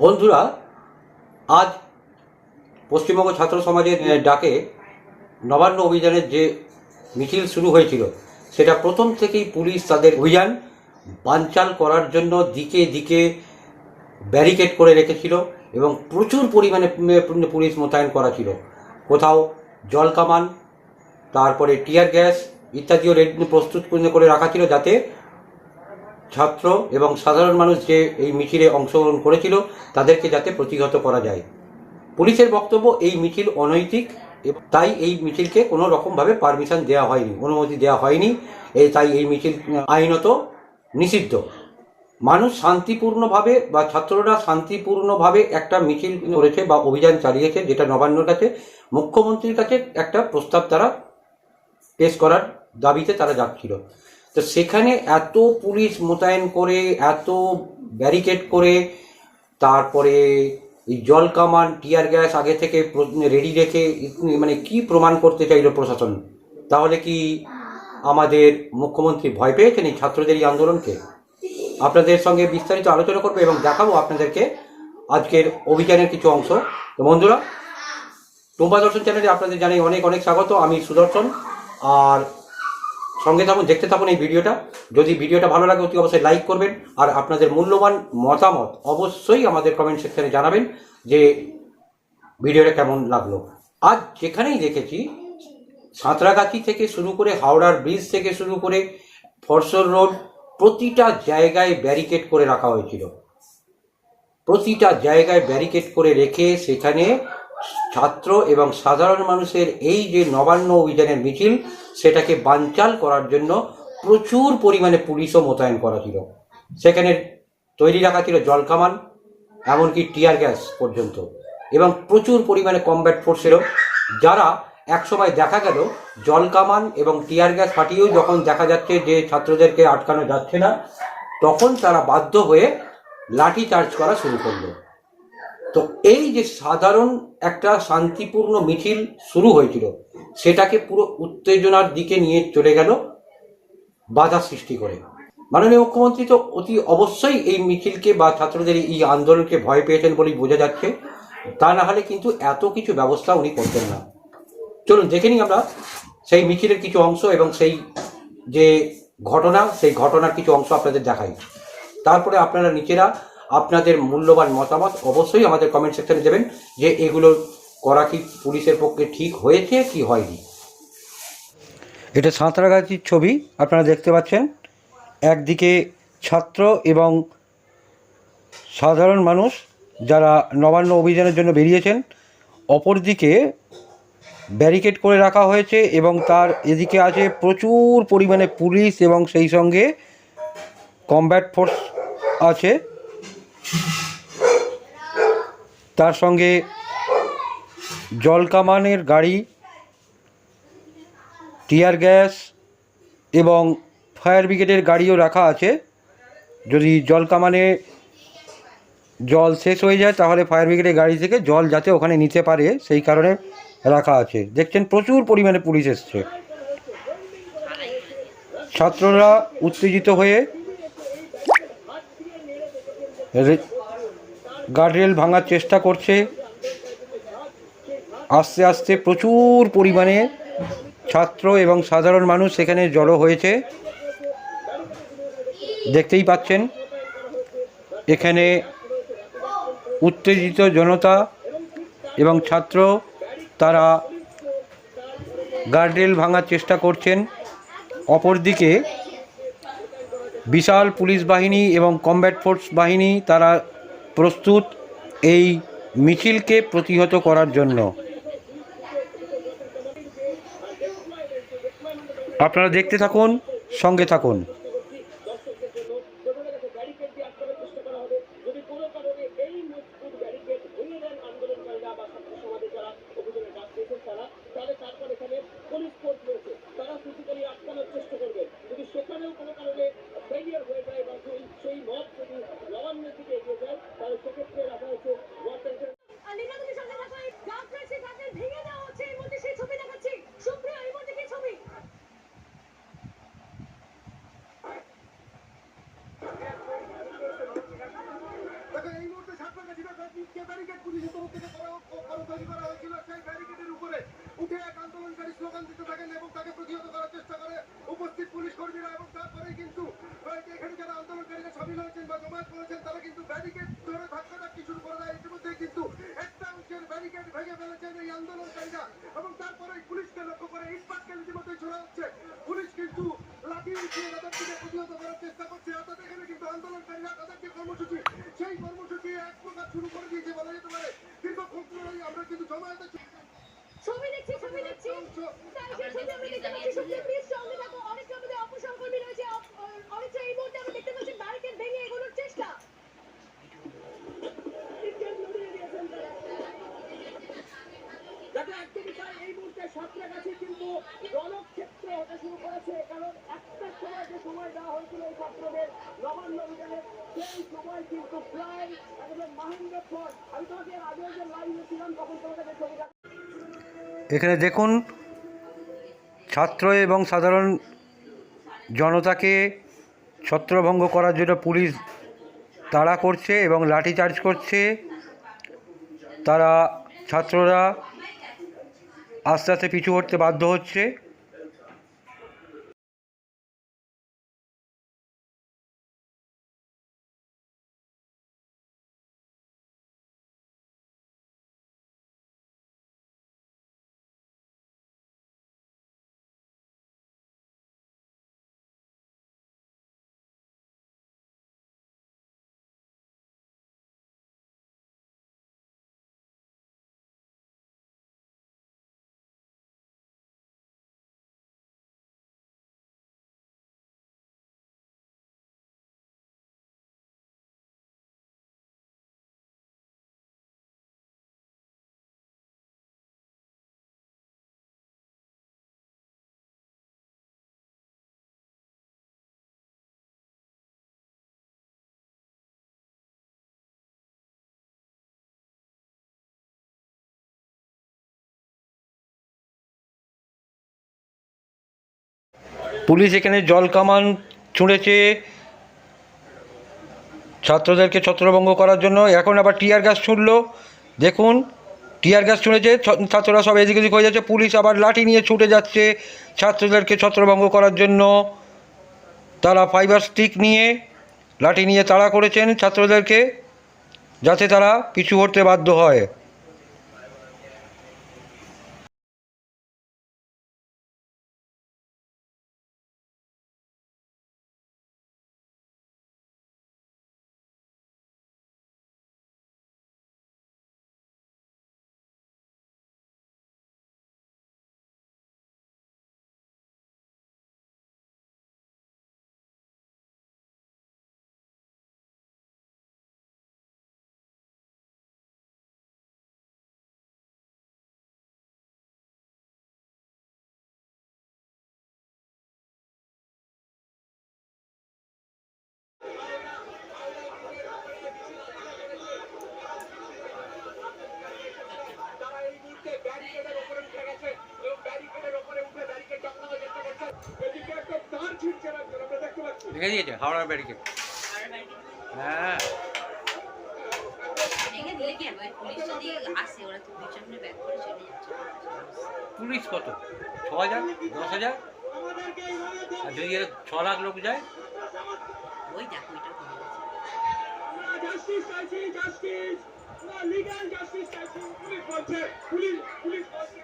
বন্ধুরা, আজ পশ্চিমবঙ্গ ছাত্র সমাজের ডাকে নবান্ন অভিযানের যে মিছিল শুরু হয়েছিল, সেটা প্রথম থেকেই পুলিশ তাদের অভিযান বানচাল করার জন্য দিকে দিকে ব্যারিকেড করে রেখেছিল এবং প্রচুর পরিমাণে পুলিশ মোতায়েন করা ছিল। কোথাও জল কামান, তারপরে টিয়ার গ্যাস ইত্যাদিও রেডি প্রস্তুত করে রাখা ছিল যাতে ছাত্র এবং সাধারণ মানুষ যে এই মিছিলে অংশগ্রহণ করেছিল, তাদেরকে যাতে প্রতিহত করা যায়। পুলিশের বক্তব্য, এই মিছিল অনৈতিক তাই এই মিছিলকে কোনো রকমভাবে পারমিশন দেওয়া হয়নি, অনুমতি দেওয়া হয়নি। এই তাই এই মিছিল আইনত নিষিদ্ধ। মানুষ শান্তিপূর্ণভাবে বা ছাত্ররা শান্তিপূর্ণভাবে একটা মিছিল করেছে বা অভিযান চালিয়েছে, যেটা নবান্নর কাছে, মুখ্যমন্ত্রীর কাছে একটা প্রস্তাব তারা পেশ করার দাবিতে তারা যাচ্ছিল। তো সেখানে এত পুলিশ মোতায়েন করে, এত ব্যারিকেড করে, তারপরে জল কামান টিয়ার গ্যাস আগে থেকে রেডি রেখে মানে কি প্রমাণ করতে চাইলো প্রশাসন? তাহলে কি আমাদের মুখ্যমন্ত্রী ভয় পেয়েছেন এই ছাত্রদের এই আন্দোলনকে? আপনাদের সঙ্গে বিস্তারিত আলোচনা করব এবং দেখাবো আপনাদেরকে আজকের অভিযানের কিছু অংশ। তো বন্ধুরা, টুম্পা দর্শন চ্যানেলে আপনাদের জানাই অনেক অনেক স্বাগত। আমি সুদর্শন। আর সঙ্গে থাকুন, দেখতে থাকুন এই ভিডিওটা। যদি ভিডিওটা ভালো লাগে, অতি অবশ্যই লাইক করবেন। আর আপনাদের মূল্যবান মতামত অবশ্যই আমাদের কমেন্ট সেকশনে জানাবেন যে ভিডিওটা কেমন লাগল। আজ যেখানেই দেখেছি, সাঁতরাগাছি থেকে শুরু করে হাওড়ার ব্রিজ থেকে শুরু করে ফরসর রোড প্রতিটা জায়গায় ব্যারিকেড করে রাখা হয়েছিল। প্রতিটা জায়গায় ব্যারিকেড করে রেখে সেখানে ছাত্র এবং সাধারণ মানুষের এই যে নবান্ন অভিযানের মিছিল, সেটাকে বানচাল করার জন্য প্রচুর পরিমাণে পুলিশও মোতায়েন করা ছিল। সেখানে তৈরি রাখা ছিল জলকামান এমনকি টিয়ার গ্যাস পর্যন্ত। এবং প্রচুর পরিমাণে কমব্যাট ফোর্সেরও যারা একসময় দেখা গেল জলকামান এবং টিয়ার গ্যাস ফাটিয়েও যখন দেখা যাচ্ছে যে ছাত্রদেরকে আটকানো যাচ্ছে না, তখন তারা বাধ্য হয়ে লাঠি চার্জ করা শুরু করল। তো এই যে সাধারণ একটা শান্তিপূর্ণ মিছিল শুরু হয়েছিল, সেটাকে পুরো উত্তেজনার দিকে নিয়ে চলে গেল বাধা সৃষ্টি করে। মাননীয় মুখ্যমন্ত্রী তো অতি অবশ্যই এই মিছিলকে বা ছাত্রদের এই আন্দোলনকে ভয় পেয়েছেন বলেই বোঝা যাচ্ছে। তা না হলে কিন্তু এত কিছু ব্যবস্থা উনি করতেন না। চলুন, দেখে নিই আমরা সেই মিছিলের কিছু অংশ এবং সেই যে ঘটনা, সেই ঘটনার কিছু অংশ আপনাদের দেখাই। তারপরে আপনারা নিচেরা আপনাদের মূল্যবান মতামত অবশ্যই আমাদের কমেন্ট সেকশনে দেবেন যে এগুলো করা কি পুলিশের পক্ষে ঠিক হয়েছে কি হয়নি। এটা সাঁতরাগাছির ছবি, আপনারা দেখতে পাচ্ছেন। একদিকে ছাত্র এবং সাধারণ মানুষ যারা নবান্ন অভিযানের জন্য বেরিয়েছেন, অপরদিকে ব্যারিকেড করে রাখা হয়েছে এবং তার এদিকে আছে প্রচুর পরিমাণে পুলিশ এবং সেই সঙ্গে কমব্যাট ফোর্স আছে। তার সঙ্গে জলকামানের গাড়ি, টিয়ার গ্যাস এবং ফায়ার ব্রিগেডের গাড়িও রাখা আছে। যদি জলকামানে জল শেষ হয়ে যায়, তাহলে ফায়ার ব্রিগেডের গাড়ি থেকে জল যাতে ওখানে নিতে পারে, সেই কারণে রাখা আছে। দেখছেন, প্রচুর পরিমাণে পুলিশ এসছে। ছাত্ররা উত্তেজিত হয়ে গার্ডরেল ভাঙার চেষ্টা করছে। আস্তে আস্তে প্রচুর পরিমাণে ছাত্র এবং সাধারণ মানুষ সেখানে জড়ো হয়েছে। দেখতেই পাচ্ছেন, এখানে উত্তেজিত জনতা এবং ছাত্র, তারা গার্ডরেল ভাঙার চেষ্টা করছেন। অপরদিকে বিশাল পুলিশ বাহিনী এবং কমব্যাট ফোর্স বাহিনী, তারা প্রস্তুত এই মিছিলকে প্রতিহত করার জন্য। আপনারা দেখতে থাকুন সঙ্গে থাকুন আলিনাগুলি সামনে রাখা এই ডাক রয়েছে তাকে ভেঙে দেওয়া হচ্ছে এই মুহূর্তে সেই ছবি দেখাচ্ছি সুপ্রিয় এই মুহূর্তে কি ছবি বাকি এখানে যারা আন্দোলনকারীরা সামিল হয়েছেন বা জমায়েত করেছেন তারা কিন্তু ব্যারিকেড ধরে ধাক্কাধাক্কি শুরু করে দেয় ইতিমধ্যে কিন্তু একটা অংশের ব্যারিকেড ভেঙে ফেলেছেন এই আন্দোলনকারীরা এবং তারপরে পুলিশকে লক্ষ্য করে ইটপাটকেল ইতিমধ্যে ছোড়া হচ্ছে। পুলিশ কিন্তু লাঠি উঠিয়ে তাদের দিকে প্রতিহত করার চেষ্টা করছে। অর্থাৎ এখানে কিন্তু আন্দোলনকারীরা তাদের যে কর্মসূচি সেই কর্মসূচি এক প্রকার শুরু করে দিয়েছে বলা যেতে পারে। দীর্ঘক্ষণ ধরেই আমরা কিন্তু জমায়েতে ছবি দেখছি ছবি দেখছি। তার সেই ছবি আমরা দেখতে পাচ্ছি সত্যি প্লিজ সঙ্গে থাকো অনেক আমাদের অপসহকর্মী রয়েছে অপ- অনেক এই মুহূর্তে আমরা দেখতে পাচ্ছি ব্যারিকেড ভেঙে এগোনোর চেষ্টা যাতে একদমই তাই এই মুহূর্তে সাঁতরাগাছি কিন্তু রণক্ষেত্র হতে শুরু করেছে কারণ একটা সময় যে সময় দেওয়া হয়েছিল এই এখানে দেখুন, ছাত্র এবং সাধারণ জনতাকে ছত্রভঙ্গ করার জন্য পুলিশ তাড়া করছে এবং লাঠিচার্জ করছে। তারা ছাত্ররা আস্তে আস্তে পিছু হটতে বাধ্য হচ্ছে। পুলিশ এখানে জল কামান ছুঁড়েছে ছাত্রদেরকে ছত্রভঙ্গ করার জন্য। এখন আবার টিয়ার গ্যাস ছুড়লো। দেখুন, টিয়ার গ্যাস ছুঁড়েছে ছাত্ররা সব এদিক ওদিক হয়ে যাচ্ছে। পুলিশ আবার লাঠি নিয়ে ছুটে যাচ্ছে ছাত্রদেরকে ছত্রভঙ্গ করার জন্য। তারা ফাইবার স্টিক নিয়ে লাঠি নিয়ে তাড়া করেছেন ছাত্রদেরকে, যাতে তারা পিছু হটতে বাধ্য হয়। পাচ্ছি দিয়েছে হাওড়ার ব্যারিকেড। হ্যাঁ। পুলিশ যদি আসে ওরা ব্যাক করে পুলিশ কত? ছ হাজার দশ হাজার আর যদি এর ছ লাখ লোক যায়? ওই দেখো এটা কমে গেছে। জাস্টিস চাইছি জাস্টিস না লিগ্যাল জাস্টিস চাইছি পুলিশ বলছে পুলিশ পুলিশ বলছে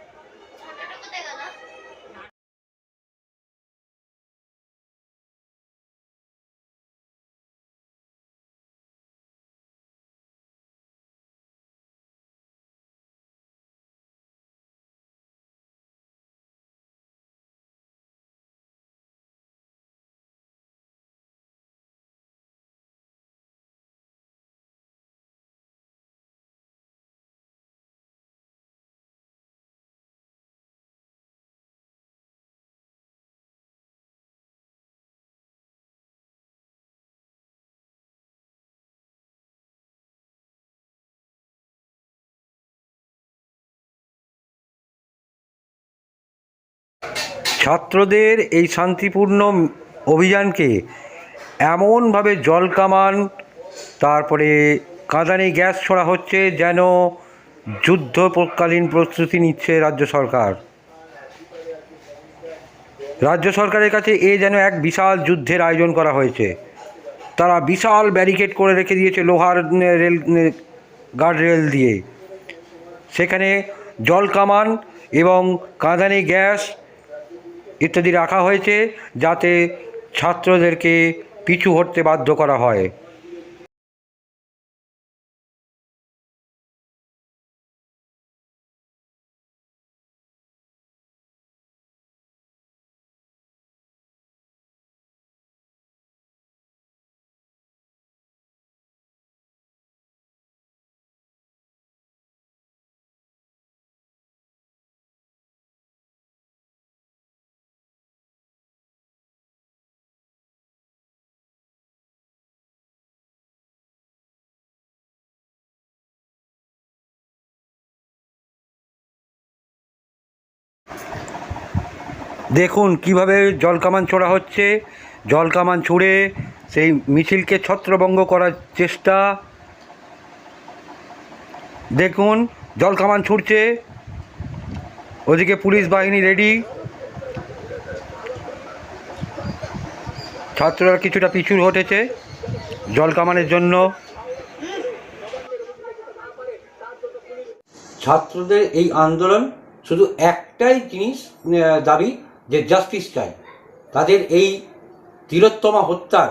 ছাত্রদের এই শান্তিপূর্ণ অভিযানকে এমনভাবে জল কামান, তারপরে কাঁদানে গ্যাস ছোড়া হচ্ছে যেন যুদ্ধকালীন প্রস্তুতি নিচ্ছে রাজ্য সরকার। রাজ্য সরকারের কাছে এ যেন এক বিশাল যুদ্ধের আয়োজন করা হয়েছে। তারা বিশাল ব্যারিকেড করে রেখে দিয়েছে লোহার রেল গার্ড রেল দিয়ে। সেখানে জল কামান এবং কাঁদানি গ্যাস ইত্যাদি রাখা হয়েছে যাতে ছাত্রদেরকে পিছু হটতে বাধ্য করা হয়। দেখুন কীভাবে জলকামান ছোড়া হচ্ছে। জলকামান ছুঁড়ে সেই মিছিলকে ছত্রভঙ্গ করার চেষ্টা। দেখুন, জলকামান ছুটছে ওদিকে পুলিশ বাহিনী রেডি। ছাত্ররা কিছুটা পিছু হটেছে জলকামানের জন্য। ছাত্রদের এই আন্দোলন শুধু একটাই জিনিস দাবি যে জাস্টিস চাই। তাদের এই তিলোত্তমা হত্যার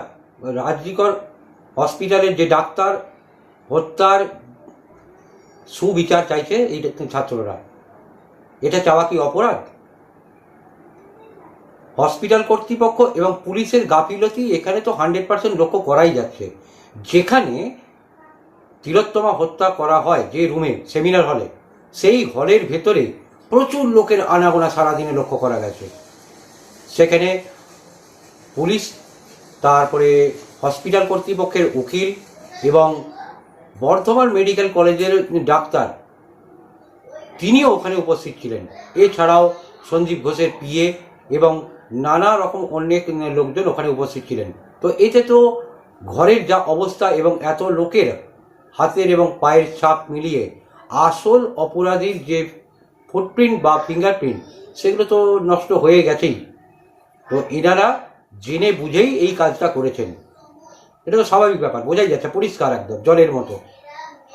রাজ্যিকর হসপিটালের যে ডাক্তার, হত্যার সুবিচার চাইছে এই ছাত্ররা। এটা চাওয়া কি অপরাধ? হসপিটাল কর্তৃপক্ষ এবং পুলিশের গাফিলতি এখানে তো হান্ড্রেড পার্সেন্ট লক্ষ্য করাই যাচ্ছে। যেখানে তিলোত্তমা হত্যা করা হয় যে রুমে সেমিনার হলে সেই হলের ভেতরে প্রচুর লোকের আনাগোনা সারাদিনে লক্ষ্য করা গেছে। সেখানে পুলিশ, তারপরে হসপিটাল কর্তৃপক্ষের উকিল এবং বর্ধমান মেডিকেল কলেজের ডাক্তার, তিনিও ওখানে উপস্থিত ছিলেন। এছাড়াও সঞ্জীব ঘোষের পিএ এবং নানা রকম অনেক লোকজন ওখানে উপস্থিত ছিলেন। তো এতে তো ঘরের যা অবস্থা এবং এত লোকের হাতের এবং পায়ের ছাপ মিলিয়ে আসল অপরাধীর যে ফুটপ্রিন্ট বা ফিঙ্গারপ্রিন্ট সেগুলো তো নষ্ট হয়ে গেছেই। তো এনারা জেনে বুঝেই এই কাজটা করেছেন। এটা তো স্বাভাবিক ব্যাপার, বোঝাই যাচ্ছে, পরিষ্কার একদম, জলের মতো।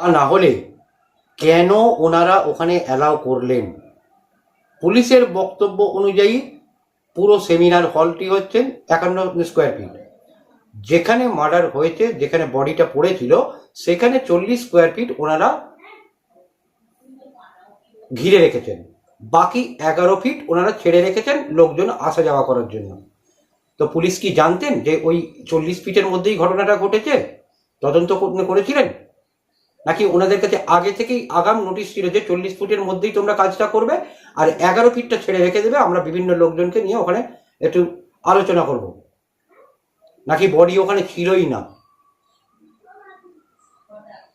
আর না হলে কেন ওনারা ওখানে অ্যালাউ করলেন? পুলিশের বক্তব্য অনুযায়ী পুরো সেমিনার হলটি হচ্ছে একান্ন স্কোয়ার ফিট যেখানে মার্ডার হয়েছে, যেখানে বডিটা পড়েছিল, সেখানে চল্লিশ স্কোয়ার ফিট ওনারা ঘিরে রেখেছেন। বাকি এগারো ফিট ওনারা ছেড়ে রেখেছেন লোকজন আসা যাওয়া করার জন্য। তো পুলিশ কি জানতেন যে ওই চল্লিশ ফিটের মধ্যেই ঘটনাটা ঘটেছে? তদন্ত কর- করেছিলেন? নাকি ওনাদের কাছে আগে থেকেই আগাম নোটিশ ছিল যে চল্লিশ ফুটের মধ্যেই তোমরা কাজটা করবে আর এগারো ফিটটা ছেড়ে রেখে দেবে, আমরা বিভিন্ন লোকজনকে নিয়ে ওখানে একটু আলোচনা করব। নাকি বডি ওখানে ছিলই না?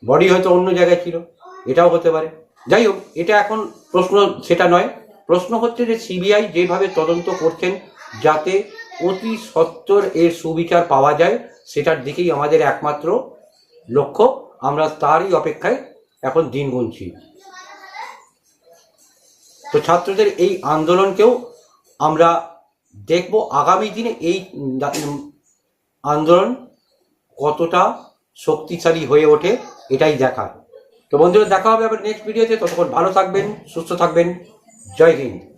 বডি হয়তো অন্য জায়গায় ছিল, এটাও হতে পারে। যাই হোক এটা এখন প্রশ্ন, সেটা নয়। প্রশ্ন হচ্ছে যে সিবিআই যেভাবে তদন্ত করছেন, যাতে অতি সত্বর এর সুবিচার পাওয়া যায়, সেটার দিকেই আমাদের একমাত্র লক্ষ্য। আমরা তারই অপেক্ষায় এখন দিন গুনছি। তো ছাত্রদের এই আন্দোলনকেও আমরা দেখব আগামী দিনে এই আন্দোলন কতটা শক্তিশালী হয়ে ওঠে, এটাই দেখার। তো বন্ধুরা দেখা হবে আবার নেক্সট ভিডিওতে ততক্ষণ ভালো থাকবেন সুস্থ থাকবেন। জয় হিন্দ।